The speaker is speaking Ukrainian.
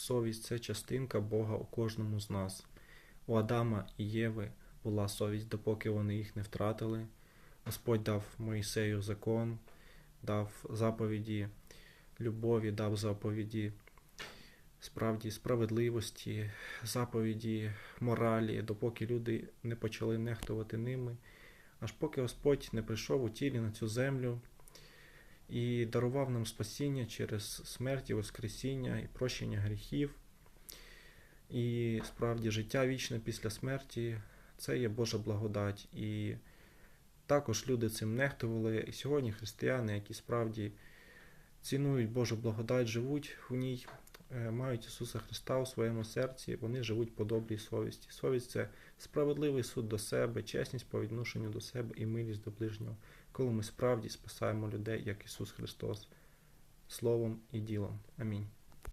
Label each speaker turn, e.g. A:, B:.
A: совість це частинка Бога у кожному з нас. У Адама і Єви була совість, допоки вони їх не втратили. Господь дав Моїсею закон, дав заповіді любові, дав заповіді справді справедливості, заповіді моралі, допоки люди не почали нехтувати ними, аж поки Господь не прийшов у тілі на цю землю і дарував нам спасіння через смерть і Воскресіння і прощення гріхів. І справді життя вічне після смерті це є Божа благодать. І також люди цим нехтували. І сьогодні християни, які справді цінують Божу благодать, живуть у ній, мають Ісуса Христа у своєму серці, вони живуть по добрій совісті. Совість це справедливий суд до себе, чесність по відношенню до себе і милість до ближнього, коли ми справді спасаємо людей, як Ісус Христос, словом і ділом. Амінь.